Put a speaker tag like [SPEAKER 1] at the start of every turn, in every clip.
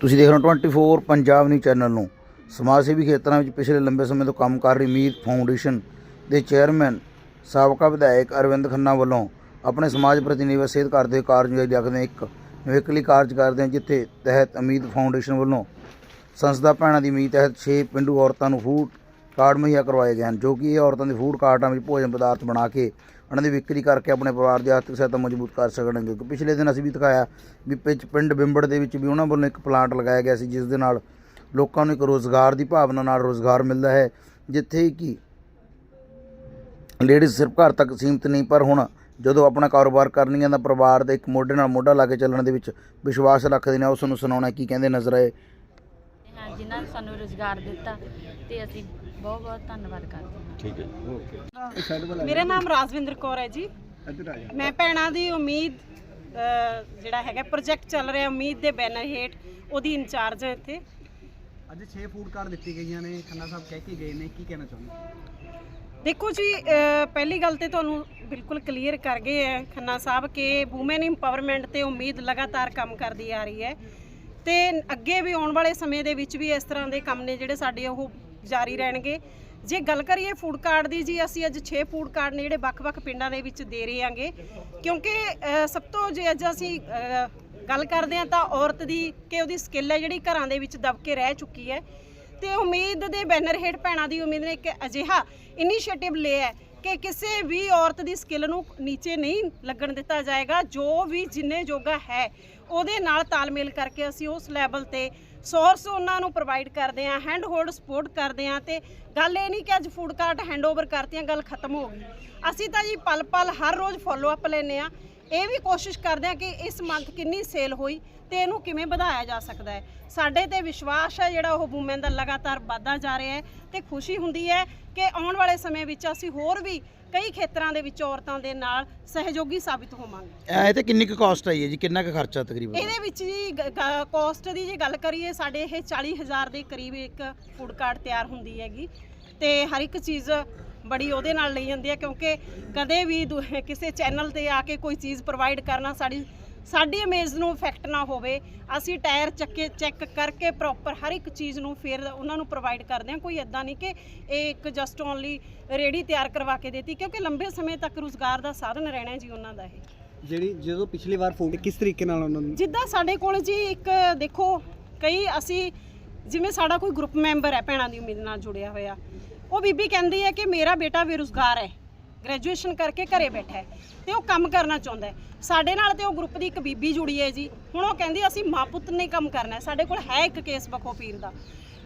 [SPEAKER 1] ਤੁਸੀਂ ਦੇਖ ਰਹੇ ਹੋ 24 ਪੰਜਾਬ ਨਿਊਜ਼ ਚੈਨਲ ਨੂੰ। ਸਮਾਜ ਸੇਵੀ ਖੇਤਰਾਂ ਵਿੱਚ ਪਿਛਲੇ ਲੰਬੇ ਸਮੇਂ ਤੋਂ ਕੰਮ ਕਰ ਰਹੀ ਮੀਤ ਫਾਊਂਡੇਸ਼ਨ ਦੇ ਚੇਅਰਮੈਨ ਸਾਬਕਾ ਵਿਧਾਇਕ ਅਰਵਿੰਦ ਖੰਨਾ ਵੱਲੋਂ ਆਪਣੇ ਸਮਾਜ ਪ੍ਰਤੀ ਨਿਵੇਸ਼ਿਤ ਕਰਦੇ ਹੋਏ ਕਾਰਜ ਨੂੰ ਜਗਦੇ ਇੱਕ ਨਿਵੇਕਲੀ ਕਾਰਜ ਕਰਦੇ ਹਨ, ਜਿੱਥੇ ਤਹਿਤ ਅਮੀਤ ਫਾਊਂਡੇਸ਼ਨ ਵੱਲੋਂ ਸੰਸਥਾ ਭੈਣਾਂ ਦੀ ਮੀਤ ਤਹਿਤ 6 ਪਿੰਡੂ ਔਰਤਾਂ ਨੂੰ ਫੂਡ ਕਾਰਡ ਮੁਹੱਈਆ ਕਰਵਾਏ ਗਏ ਹਨ, ਜੋ ਕਿ ਇਹ ਔਰਤਾਂ ਦੇ ਫੂਡ ਕਾਰਟਾਂ ਵਿੱਚ ਭੋਜਨ ਪਦਾਰਥ ਬਣਾ ਕੇ ਉਹਨਾਂ ਦੀ ਵਿਕਰੀ ਕਰਕੇ ਆਪਣੇ ਪਰਿਵਾਰ ਦੀ ਆਰਥਿਕ ਸਹਾਇਤਾ ਮਜ਼ਬੂਤ ਕਰ ਸਕਣਗੇ। ਕਿਉਂਕਿ ਪਿਛਲੇ ਦਿਨ ਅਸੀਂ ਵੀ ਦਿਖਾਇਆ ਵੀ ਪਿੰਡ ਪਿੰਡ ਬਿੰਬੜ ਦੇ ਵਿੱਚ ਵੀ ਉਹਨਾਂ ਵੱਲੋਂ ਇੱਕ ਪਲਾਂਟ ਲਗਾਇਆ ਗਿਆ ਸੀ, ਜਿਸ ਦੇ ਨਾਲ ਲੋਕਾਂ ਨੂੰ ਇੱਕ ਰੋਜ਼ਗਾਰ ਦੀ ਭਾਵਨਾ ਨਾਲ ਰੋਜ਼ਗਾਰ ਮਿਲਦਾ ਹੈ, ਜਿੱਥੇ ਕਿ ਲੇਡੀਜ਼ ਸਿਰਫ ਘਰ ਤੱਕ ਸੀਮਿਤ ਨਹੀਂ, ਪਰ ਹੁਣ ਜਦੋਂ ਆਪਣਾ ਕਾਰੋਬਾਰ ਕਰਨੀਆਂ ਦਾ ਪਰਿਵਾਰ ਦੇ ਇੱਕ ਮੋਢੇ ਨਾਲ ਮੋਢਾ ਲਾ ਕੇ ਚੱਲਣ ਦੇ ਵਿੱਚ ਵਿਸ਼ਵਾਸ ਰੱਖਦੇ ਨੇ। ਉਸ ਨੂੰ ਸੁਣਾਉਣਾ ਕੀ ਕਹਿੰਦੇ ਨਜ਼ਰ ਆਏ?
[SPEAKER 2] ਜਿਨ੍ਹਾਂ ਨੇ ਸਾਨੂੰ ਰੋਜ਼ਗਾਰ ਦਿੱਤਾ ਤੇ ਅਸੀਂ ਬਹੁਤ ਬਹੁਤ ਧੰਨਵਾਦ ਕਰਦੇ ਹਾਂ।
[SPEAKER 3] ਮੇਰਾ ਨਾਮ ਰਾਜਵਿੰਦਰ ਕੌਰ ਹੈ ਜੀ। ਮੈਂ ਭੈਣਾਂ ਦੀ ਉਮੀਦ ਅ, ਜਿਹੜਾ ਹੈਗਾ ਪ੍ਰੋਜੈਕਟ ਚੱਲ ਰਿਹਾ ਉਮੀਦ ਦੇ ਬੈਨਰ ਹੇਠ ਉਹਦੀ ਇੰਚਾਰਜ ਹਾਂ ਇੱਥੇ।
[SPEAKER 4] ਅੱਜ 6 ਫੂਡ ਕਾਰਡ ਦਿੱਤੀ ਗਈਆਂ ਨੇ ਖੰਨਾ ਸਾਹਿਬ ਕਹਿ ਕੇ ਗਏ ਨੇ ਕੀ ਕਹਿਣਾ ਚਾਹੁੰਦੇ?
[SPEAKER 3] ਦੇਖੋ ਜੀ ਅ, ਪਹਿਲੀ ਗੱਲ ਤੇ ਤੁਹਾਨੂੰ ਬਿਲਕੁਲ ਕਲੀਅਰ ਕਰ ਗਏ ਹੈ ਖੰਨਾ ਸਾਹਿਬ ਕਿ ਔਮਨ ਇੰਪਾਵਰਮੈਂਟ ਤੇ ਉਮੀਦ ਲਗਾਤਾਰ ਕੰਮ ਕਰਦੀ ਆ ਰਹੀ ਹੈ। ਤੇ ਅੱਗੇ ਵੀ ਆਉਣ ਵਾਲੇ ਸਮੇਂ ਦੇ ਵਿੱਚ ਵੀ ਇਸ ਤਰ੍ਹਾਂ ਦੇ ਕੰਮ ਨੇ ਜਿਹੜੇ ਸਾਡੇ ਉਹ ਜਾਰੀ ਰਹਿਣਗੇ। ਜੇ ਗੱਲ ਕਰੀਏ ਫੂਡ ਕਾਰਡ ਦੀ ਜੀ, ਅਸੀਂ ਅੱਜ 6 ਫੂਡ ਕਾਰਡ ਨੇ ਜਿਹੜੇ ਵੱਖ-ਵੱਖ ਪਿੰਡਾਂ ਦੇ ਵਿੱਚ ਦੇ ਰਹੇ ਹਾਂਗੇ ਕਿਉਂਕਿ ਸਭ ਤੋਂ ਜੇ ਅੱਜ ਅਸੀਂ ਗੱਲ ਕਰਦੇ ਹਾਂ ਤਾਂ ਔਰਤ ਦੀ ਕਿ ਉਹਦੀ ਸਕਿੱਲ ਹੈ ਜਿਹੜੀ ਘਰਾਂ ਦੇ ਵਿੱਚ ਦਬ ਕੇ ਰਹਿ ਚੁੱਕੀ ਹੈ। ਤੇ ਉਮੀਦ ਦੇ ਬੈਨਰ ਹੇਠ ਭੈਣਾਂ ਦੀ ਉਮੀਦ ਨੇ ਇੱਕ ਅਜਿਹਾ ਇਨੀਸ਼ੀਏਟਿਵ ਲਿਆ ਹੈ ਕਿ ਕਿਸੇ ਵੀ ਔਰਤ ਦੀ ਸਕਿੱਲ ਨੂੰ ਨੀਚੇ ਨਹੀਂ ਲੱਗਣ ਦਿੱਤਾ ਜਾਏਗਾ। ਜੋ ਵੀ ਜਿੰਨੇ ਜੋਗਾ ਹੈ, ਉਹਦੇ ਨਾਲ ਤਾਲਮੇਲ ਕਰਕੇ ਅਸੀਂ ਉਸ ਲੈਵਲ ਤੇ ਸੋਰਸ ਉਹਨਾਂ ਨੂੰ ਪ੍ਰੋਵਾਈਡ ਕਰਦੇ ਹਾਂ ਹੈਂਡ ਹੋਲਡ ਸਪੋਰਟ ਕਰਦੇ ਹਾਂ ਤੇ ਗੱਲ ਇਹ ਨਹੀਂ ਕਿ ਅੱਜ ਫੂਡ ਕਾਰਟ ਹੈਂਡਓਵਰ ਕਰਤੀਆਂ, ਗੱਲ ਖਤਮ ਹੋ ਗਈ। ਅਸੀਂ ਤਾਂ ਜੀ ਪਲ ਪਲ ਹਰ ਰੋਜ਼ ਫੋਲੋ ਅਪ ਲੈਨੇ ਆ। ਇਹ ਵੀ ਕੋਸ਼ਿਸ਼ ਕਰਦੇ ਆ ਕਿ ਇਸ ਮੰਥ ਕਿੰਨੀ ਸੇਲ ਹੋਈ ਤੇ ਇਹਨੂੰ ਕਿਵੇਂ ਵਧਾਇਆ ਜਾ ਸਕਦਾ ਹੈ। ਸਾਡੇ ਤੇ ਵਿਸ਼ਵਾਸ ਹੈ ਜਿਹੜਾ ਉਹ ਵੂਮਨ ਦਾ ਲਗਾਤਾਰ ਵੱਧਦਾ ਜਾ ਰਿਹਾ ਹੈ ਤੇ ਖੁਸ਼ੀ ਹੁੰਦੀ ਹੈ ਕਿ ਆਉਣ ਵਾਲੇ ਸਮੇਂ ਵਿੱਚ ਅਸੀਂ ਹੋਰ ਵੀ ਕਈ ਖੇਤਰਾਂ ਦੇ ਵਿੱਚ ਔਰਤਾਂ ਦੇ ਨਾਲ ਸਹਿਯੋਗੀ ਸਾਬਿਤ ਹੋਵਾਂਗੇ।
[SPEAKER 1] ਇਹ ਤੇ ਕਿੰਨੀ ਕੁ ਕਾਸਟ ਆਈ ਹੈ ਜੀ? ਕਿੰਨਾ ਕੁ ਖਰਚਾ ਤਕਰੀਬਨ?
[SPEAKER 3] ਇਹਦੇ ਵਿੱਚ ਜੀ ਕੋਸਟ ਦੀ ਜੇ ਗੱਲ ਕਰੀਏ ਸਾਡੇ ਇਹ 40000 ਦੇ ਕਰੀਬ ਇੱਕ ਫੂਡ ਕਾਰਟ ਤਿਆਰ ਹੁੰਦੀ ਹੈਗੀ ਤੇ ਹਰ ਇੱਕ ਚੀਜ਼ ਬੜੀ ਉਹਦੇ ਨਾਲ ਲਈ ਜਾਂਦੀ ਹੈ ਕਿਉਂਕਿ ਕਦੇ ਵੀ ਦੂ- ਕਿਸੇ ਚੈਨਲ ਤੇ ਆ ਕੇ ਕੋਈ ਚੀਜ਼ ਪ੍ਰੋਵਾਈਡ ਕਰਨਾ ਸਾਡੀ ਸਾਡੀ ਇਮੇਜ ਨੂੰ ਇਫੈਕਟ ਨਾ ਹੋਵੇ। ਅਸੀਂ ਟਾਇਰ ਚੱਕੇ ਚੈੱਕ ਕਰਕੇ ਪ੍ਰੋਪਰ ਹਰ ਇੱਕ ਚੀਜ਼ ਨੂੰ ਫਿਰ ਉਹਨਾਂ ਨੂੰ ਪ੍ਰੋਵਾਈਡ ਕਰਦੇ ਹਾਂ। ਕੋਈ ਇਦਾਂ ਨਹੀਂ ਕਿ ਇਹ ਇੱਕ ਜਸਟ ਓਨਲੀ ਰੇੜੀ ਤਿਆਰ ਕਰਵਾ ਕੇ ਦੇਤੀ ਕਿਉਂਕਿ ਲੰਬੇ ਸਮੇਂ ਤੱਕ ਰੁਜ਼ਗਾਰ ਦਾ ਸਾਧਨ ਰਹਿਣਾ ਹੈ ਜੀ ਉਹਨਾਂ ਦਾ ਇਹ।
[SPEAKER 4] ਜਿਹੜੀ ਜਦੋਂ ਪਿਛਲੀ ਵਾਰ ਫੂਡ ਕਿਸ ਤਰੀਕੇ ਨਾਲ ਉਹਨਾਂ ਨੂੰ
[SPEAKER 3] ਜਿੱਦਾਂ ਸਾਡੇ ਕੋਲ ਜੀ ਇੱਕ ਦੇਖੋ ਕਈ ਅਸੀਂ ਜਿਵੇਂ ਸਾਡਾ ਕੋਈ ਗਰੁੱਪ ਮੈਂਬਰ ਹੈ ਭੈਣਾਂ ਦੀ ਉਮੀਦ ਨਾਲ ਜੁੜਿਆ ਹੋਇਆ ਉਹ ਬੀਬੀ ਕਹਿੰਦੀ ਹੈ ਕਿ ਮੇਰਾ ਬੇਟਾ ਬੇਰੁਜ਼ਗਾਰ ਹੈ। ਗ੍ਰੈਜੂਏਸ਼ਨ ਕਰਕੇ ਘਰੇ ਬੈਠਾ ਹੈ ਤੇ ਉਹ ਕੰਮ ਕਰਨਾ ਚਾਹੁੰਦਾ ਹੈ। ਸਾਡੇ ਨਾਲ ਤੇ ਉਹ ਗਰੁੱਪ ਦੀ ਇੱਕ ਬੀਬੀ ਜੁੜੀ ਹੈ ਜੀ। ਹੁਣ ਉਹ ਕਹਿੰਦੀ ਅਸੀਂ ਮਾਂ ਪੁੱਤ ਨੇ ਕੰਮ ਕਰਨਾ ਹੈ। ਸਾਡੇ ਕੋਲ ਹੈ ਇੱਕ ਕੇਸ ਬਖੋ ਪੀਰ ਦਾ।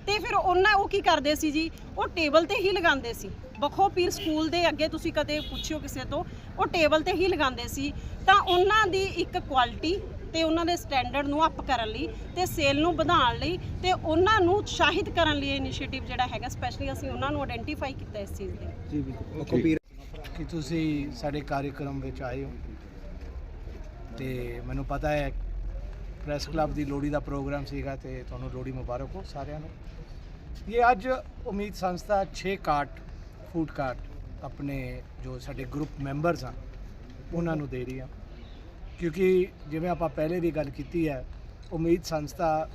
[SPEAKER 3] ਤੇ ਫਿਰ ਉਹਨਾਂ ਉਹ ਕੀ ਕਰਦੇ ਸੀ ਜੀ? ਉਹ ਟੇਬਲ ਤੇ ਹੀ ਲਗਾਉਂਦੇ ਸੀ। ਬਖੋ ਪੀਰ ਸਕੂਲ ਦੇ ਅੱਗੇ ਤੁਸੀਂ ਕਦੇ ਪੁੱਛਿਓ ਕਿਸੇ ਤੋਂ, ਉਹ ਟੇਬਲ ਤੇ ਹੀ ਲਗਾਉਂਦੇ ਸੀ। ਤਾਂ ਉਹਨਾਂ ਦੀ ਇੱਕ ਕੁਆਲਿਟੀ ਤੇ ਉਹਨਾਂ ਦੇ ਸਟੈਂਡਰਡ ਨੂੰ ਅਪ ਕਰਨ ਲਈ ਤੇ ਸੇਲ ਨੂੰ ਵਧਾਉਣ ਲਈ ਤੇ ਉਹਨਾਂ ਨੂੰ ਉਤਸ਼ਾਹਿਤ ਕਰਨ ਲਈ ਇਨੀਸ਼ੀਏਟਿਵ ਜਿਹੜਾ ਹੈਗਾ ਸਪੈਸ਼ਲੀ ਅਸੀਂ ਉਹਨਾਂ ਨੂੰ ਆਇਡੈਂਟੀਫਾਈ ਕੀਤਾ ਇਸ ਚੀਜ਼ ਲਈ।
[SPEAKER 4] ਜੀ ਬਿਲਕੁਲ। ਕਪੀਰ
[SPEAKER 5] ਕਿ ਤੁਸੀਂ ਸਾਡੇ ਕਾਰਜਕ੍ਰਮ ਵਿੱਚ ਆਏ ਹੋ ਤੇ ਮੈਨੂੰ ਪਤਾ ਹੈ ਪ੍ਰੈਸ ਕਲੱਬ ਦੀ ਲੋਹੜੀ ਦਾ ਪ੍ਰੋਗਰਾਮ ਸੀਗਾ ਤੇ ਤੁਹਾਨੂੰ ਲੋਹੜੀ ਮੁਬਾਰਕ ਹੋ ਸਾਰਿਆਂ ਨੂੰ। ਇਹ ਅੱਜ ਉਮੀਦ ਸੰਸਥਾ 6 ਕਾਰਟ ਫੂਡ ਕਾਰਟ ਆਪਣੇ ਜੋ ਸਾਡੇ ਗਰੁੱਪ ਮੈਂਬਰਸ ਆ ਉਹਨਾਂ ਨੂੰ ਦੇ ਰਹੀ ਆ। ਕਿਉਂਕਿ ਜਿਵੇਂ ਆਪਾਂ ਪਹਿਲੇ ਵੀ ਗੱਲ ਕੀਤੀ ਹੈ, ਉਮੀਦ ਸੰਸਥਾ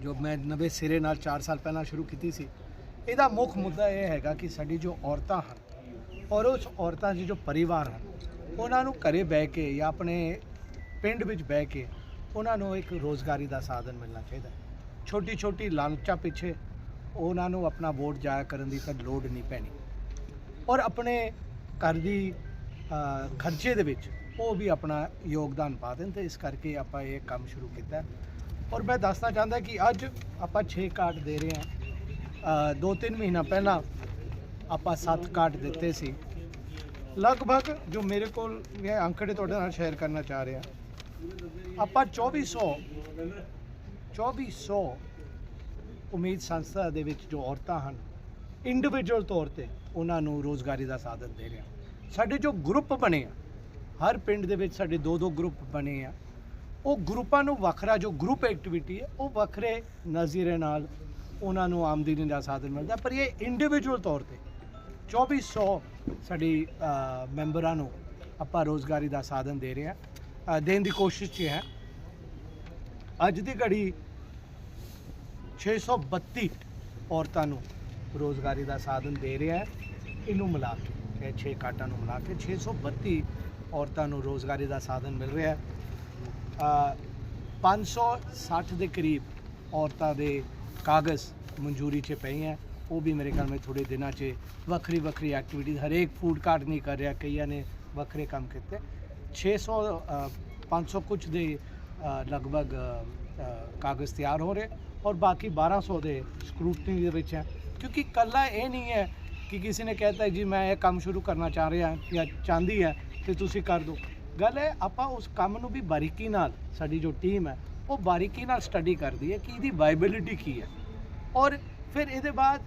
[SPEAKER 5] ਜੋ ਮੈਂ ਨਵੇਂ ਸਿਰੇ ਨਾਲ 4 ਸਾਲ ਪਹਿਲਾਂ ਸ਼ੁਰੂ ਕੀਤੀ ਸੀ, ਇਹਦਾ ਮੁੱਖ ਮੁੱਦਾ ਇਹ ਹੈਗਾ ਕਿ ਸਾਡੀ ਜੋ ਔਰਤਾਂ ਹਨ, ਔਰ ਉਸ ਔਰਤਾਂ ਦੇ ਜੋ ਪਰਿਵਾਰ ਹਨ, ਉਹਨਾਂ ਨੂੰ ਘਰੇ ਬਹਿ ਕੇ ਜਾਂ ਆਪਣੇ ਪਿੰਡ ਵਿੱਚ ਬਹਿ ਕੇ ਉਹਨਾਂ ਨੂੰ ਇੱਕ ਰੋਜ਼ਗਾਰੀ ਦਾ ਸਾਧਨ ਮਿਲਣਾ ਚਾਹੀਦਾ ਹੈ। ਛੋਟੀ ਛੋਟੀ ਲਾਲਚਾਂ ਪਿੱਛੇ ਉਹਨਾਂ ਨੂੰ ਆਪਣਾ ਵੋਟ ਜਾਇਆ ਕਰਨ ਦੀ ਤਾਂ ਲੋੜ ਨਹੀਂ ਪੈਣੀ। ਔਰ ਆਪਣੇ ਘਰ ਦੀ ਖਰਚੇ ਦੇ ਵਿੱਚ ਉਹ ਵੀ ਆਪਣਾ ਯੋਗਦਾਨ ਪਾ ਦੇਣ ਤੇ ਇਸ ਕਰਕੇ ਆਪਾਂ ਇਹ ਕੰਮ ਸ਼ੁਰੂ ਕੀਤਾ ਔਰ ਮੈਂ ਦੱਸਣਾ ਚਾਹੁੰਦਾ ਕਿ ਅੱਜ ਆਪਾਂ 6 ਕਾਰਡ ਦੇ ਰਹੇ ਹਾਂ। ਅ, ਦੋ ਤਿੰਨ ਮਹੀਨਾ ਪਹਿਲਾਂ ਆਪਾਂ 7 ਕਾਰਡ ਦਿੱਤੇ ਸੀ। ਲਗਭਗ ਜੋ ਮੇਰੇ ਕੋਲ ਇਹ ਅੰਕੜੇ ਤੁਹਾਡੇ ਨਾਲ ਸ਼ੇਅਰ ਕਰਨਾ ਚਾਹ ਰਿਹਾ ਆਪਾਂ 2400 2400 ਉਮੀਦ ਸੰਸਥਾ ਦੇ ਵਿੱਚ ਜੋ ਔਰਤਾਂ ਹਨ ਇੰਡੀਵਿਜੂਅਲ ਤੌਰ ਤੇ ਉਹਨਾਂ ਨੂੰ ਰੋਜ਼ਗਾਰੀ ਦਾ ਸਾਧਨ ਦੇ ਰਹੇ ਹਾਂ। ਸਾਡੇ ਜੋ ਗਰੁੱਪ ਬਣੇ ਆ ਹਰ ਪਿੰਡ ਦੇ ਵਿੱਚ ਸਾਡੇ ਦੋ ਦੋ ਗਰੁੱਪ ਬਣੇ ਆ। ਉਹ ਗਰੁੱਪਾਂ ਨੂੰ ਵੱਖਰਾ ਜੋ ਗਰੁੱਪ ਐਕਟੀਵਿਟੀ ਹੈ, ਉਹ ਵੱਖਰੇ ਨਜ਼ੀਰੇ ਨਾਲ ਉਹਨਾਂ ਨੂੰ ਆਮਦਨੀ ਦਾ ਸਾਧਨ ਮਿਲਦਾ। ਪਰ ਇਹ ਇੰਡੀਵਿਜੂਅਲ ਤੌਰ ਤੇ 2400 ਸਾਡੀ ਮੈਂਬਰਾਂ ਨੂੰ ਆਪਾਂ ਰੋਜ਼ਗਾਰੀ ਦਾ ਸਾਧਨ ਦੇ ਰਹੇ ਹਾਂ। ਦੇਣ ਦੀ ਕੋਸ਼ਿਸ਼ 'ਚ ਹੈ। ਅੱਜ ਦੀ ਘੜੀ 632 ਔਰਤਾਂ ਨੂੰ ਰੋਜ਼ਗਾਰੀ ਦਾ ਸਾਧਨ ਦੇ ਰਿਹਾ ਹੈ। ਇਹਨੂੰ ਮਿਲਾ ਕੇ, ਇਹ 6 ਕਾਟਾਂ ਨੂੰ ਮਿਲਾ ਕੇ 632 ਔਰਤਾਂ ਨੂੰ ਰੋਜ਼ਗਾਰੀ ਦਾ ਸਾਧਨ ਮਿਲ ਰਿਹਾ ਹੈ। ਅ, 560 ਦੇ ਕਰੀਬ ਔਰਤਾਂ ਦੇ ਕਾਗਜ਼ ਮਨਜ਼ੂਰੀ 'ਚ ਪਏ ਹੈ। ਉਹ ਵੀ ਮੇਰੇ ਖਿਆਲ ਵਿੱਚ ਥੋੜੇ ਦਿਨਾਂ 'ਚ ਵੱਖਰੀ ਵੱਖਰੀ ਐਕਟੀਵਿਟੀਜ਼ ਹਰੇਕ ਫੂਡ ਕਾਰਟ ਨਹੀਂ ਕਰ ਰਿਹਾ ਕਈਆਂ ਨੇ ਵੱਖਰੇ ਕੰਮ ਕੀਤੇ। 600 ਅ, 500 ਕੁਝ ਦੇ ਲਗਭਗ ਕਾਗਜ਼ ਤਿਆਰ ਹੋ ਰਹੇ ਔਰ ਬਾਕੀ 1200 ਦੇ ਸਕਰੂਟਨੀ ਦੇ ਵਿੱਚ ਹੈ। ਕਿਉਂਕਿ ਕੱਲਾ ਇਹ ਨਹੀਂ ਹੈ ਕਿ ਕਿਸੇ ਨੇ ਕਹਿਤਾ ਜੀ ਮੈਂ ਇਹ ਕੰਮ ਸ਼ੁਰੂ ਕਰਨਾ ਚਾਹ ਰਿਹਾ ਜਾਂ ਚਾਹੁੰਦੀ ਹੈ। ਤੇ ਤੁਸੀਂ ਕਰ ਦਿਓ ਗੱਲ ਹੈ ਆਪਾਂ ਉਸ ਕੰਮ ਨੂੰ ਵੀ ਬਾਰੀਕੀ ਨਾਲ, ਸਾਡੀ ਜੋ ਟੀਮ ਹੈ, ਉਹ ਬਾਰੀਕੀ ਨਾਲ ਸਟੱਡੀ ਕਰਦੀ ਹੈ ਕਿ ਇਹਦੀ ਵਾਇਬਿਲਿਟੀ ਕੀ ਹੈ। ਔਰ ਫਿਰ ਇਹਦੇ ਬਾਅਦ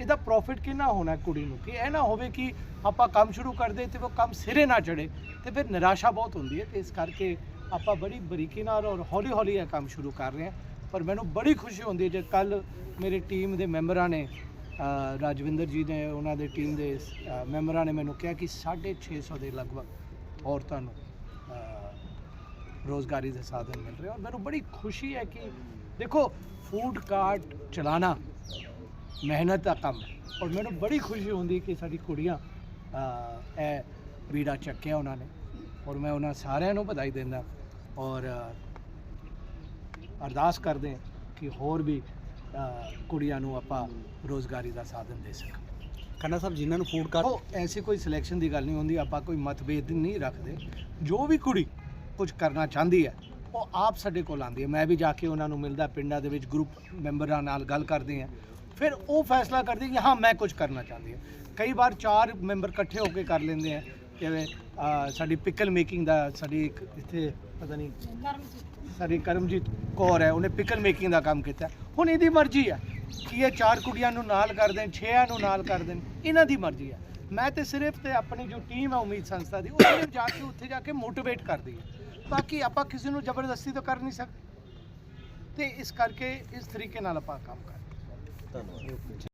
[SPEAKER 5] ਇਹਦਾ ਪ੍ਰੋਫਿਟ ਕਿੰਨਾ ਹੋਣਾ ਕੁੜੀ ਨੂੰ? ਕਿ ਇਹ ਨਾ ਹੋਵੇ ਕਿ ਆਪਾਂ ਕੰਮ ਸ਼ੁਰੂ ਕਰਦੇ ਤੇ ਉਹ ਕੰਮ ਸਿਰੇ ਨਾ ਚੜੇ ਤੇ ਫਿਰ ਨਿਰਾਸ਼ਾ ਬਹੁਤ ਹੁੰਦੀ ਹੈ। ਤੇ ਇਸ ਕਰਕੇ ਆਪਾਂ ਬੜੀ ਬਰੀਕੀ ਨਾਲ ਔਰ ਹੌਲੀ ਹੌਲੀ ਇਹ ਕੰਮ ਸ਼ੁਰੂ ਕਰ ਰਹੇ ਹਾਂ। ਪਰ ਮੈਨੂੰ ਬੜੀ ਖੁਸ਼ੀ ਹੁੰਦੀ ਹੈ ਜੇ ਕੱਲ ਮੇਰੇ ਟੀਮ ਦੇ ਮੈਂਬਰਾਂ ਨੇ ਰਾਜਵਿੰਦਰ ਜੀ ਨੇ ਉਹਨਾਂ ਦੇ ਟੀਮ ਦੇ ਮੈਂਬਰਾਂ ਨੇ ਮੈਨੂੰ ਕਿਹਾ ਕਿ 650 ਦੇ ਲਗਭਗ ਔਰਤਾਂ ਨੂੰ ਅ, ਰੋਜ਼ਗਾਰੀ ਦੇ ਸਾਧਨ ਮਿਲ ਰਹੇ ਔਰ ਮੈਨੂੰ ਬੜੀ ਖੁਸ਼ੀ ਹੈ ਕਿ ਦੇਖੋ ਫੂਡ ਕਾਰਟ ਚਲਾਣਾ ਮਿਹਨਤ ਦਾ ਕੰਮ ਹੈ। ਔਰ ਮੈਨੂੰ ਬੜੀ ਖੁਸ਼ੀ ਹੁੰਦੀ ਕਿ ਸਾਡੀ ਕੁੜੀਆਂ ਇਹ ਬੀੜਾ ਚੱਕਿਆ ਉਹਨਾਂ ਨੇ। ਔਰ ਮੈਂ ਉਹਨਾਂ ਸਾਰਿਆਂ ਨੂੰ ਵਧਾਈ ਦਿੰਦਾ। ਔਰ ਅਰਦਾਸ ਕਰਦੇ ਕਿ ਹੋਰ ਵੀ ਕੁੜੀਆਂ ਨੂੰ ਆਪਾਂ ਰੋਜ਼ਗਾਰੀ ਦਾ ਸਾਧਨ ਦੇ ਸਕੀਏ।
[SPEAKER 4] ਖੰਨਾ ਸਾਹਿਬ ਜਿਨ੍ਹਾਂ ਨੂੰ ਫੂਡ ਕਾਰਟ
[SPEAKER 5] ਉਹ ਐਸੀ ਕੋਈ ਸਿਲੈਕਸ਼ਨ ਦੀ ਗੱਲ ਨਹੀਂ ਹੁੰਦੀ ਆਪਾਂ ਕੋਈ ਮਤਭੇਦ ਨਹੀਂ ਰੱਖਦੇ। ਜੋ ਵੀ ਕੁੜੀ ਕੁਝ ਕਰਨਾ ਚਾਹੁੰਦੀ ਹੈ ਉਹ ਆਪ ਸਾਡੇ ਕੋਲ ਆਉਂਦੀ ਹੈ। ਮੈਂ ਵੀ ਜਾ ਕੇ ਉਹਨਾਂ ਨੂੰ ਮਿਲਦਾ ਪਿੰਡਾਂ ਦੇ ਵਿੱਚ ਗਰੁੱਪ ਮੈਂਬਰਾਂ ਨਾਲ ਗੱਲ ਕਰਦੇ ਹਾਂ। ਫਿਰ ਉਹ ਫੈਸਲਾ ਕਰਦੇ ਕਿ ਹਾਂ ਮੈਂ ਕੁਝ ਕਰਨਾ ਚਾਹੁੰਦੀ ਹਾਂ। ਕਈ ਵਾਰ ਚਾਰ ਮੈਂਬਰ ਇਕੱਠੇ ਹੋ ਕੇ ਕਰ ਲੈਂਦੇ ਆ। ਜਿਵੇਂ ਸਾਡੀ ਪਿਕਲ ਮੇਕਿੰਗ ਦਾ ਸਾਡੀ ਇੱਕ ਇੱਥੇ ਪਤਾ ਨਹੀਂ ਸਾਡੀ ਕਰਮਜੀਤ ਕੌਰ ਹੈ ਉਹਨੇ ਪਿਕਲ ਮੇਕਿੰਗ ਦਾ ਕੰਮ ਕੀਤਾ। ਹੁਣ ਇਹਦੀ ਮਰਜ਼ੀ ਹੈ ਕਿ ਇਹ ਚਾਰ ਕੁੜੀਆਂ ਨੂੰ ਨਾਲ ਕਰ ਦੇਣ, ਛੇਆਂ ਨੂੰ ਨਾਲ ਕਰ ਦੇਣ, ਇਹਨਾਂ ਦੀ ਮਰਜ਼ੀ ਹੈ ਮੈਂ ਤੇ ਸਿਰਫ ਤੇ ਆਪਣੀ ਜੋ ਟੀਮ ਹੈ ਉਮੀਦ ਸੰਸਥਾ ਦੀ ਉਹ ਸਿਰਫ ਜਾ ਕੇ ਉੱਥੇ ਜਾ ਕੇ ਮੋਟੀਵੇਟ ਕਰਦੀ ਹੈ ਬਾਕੀ ਆਪਾਂ ਕਿਸੇ ਨੂੰ ਜ਼ਬਰਦਸਤੀ ਤਾਂ ਕਰ ਨਹੀਂ ਸਕਦੇ। ਤੇ ਇਸ ਕਰਕੇ ਇਸ ਤਰੀਕੇ ਨਾਲ ਆਪਾਂ ਕੰਮ ਕਰਦੇ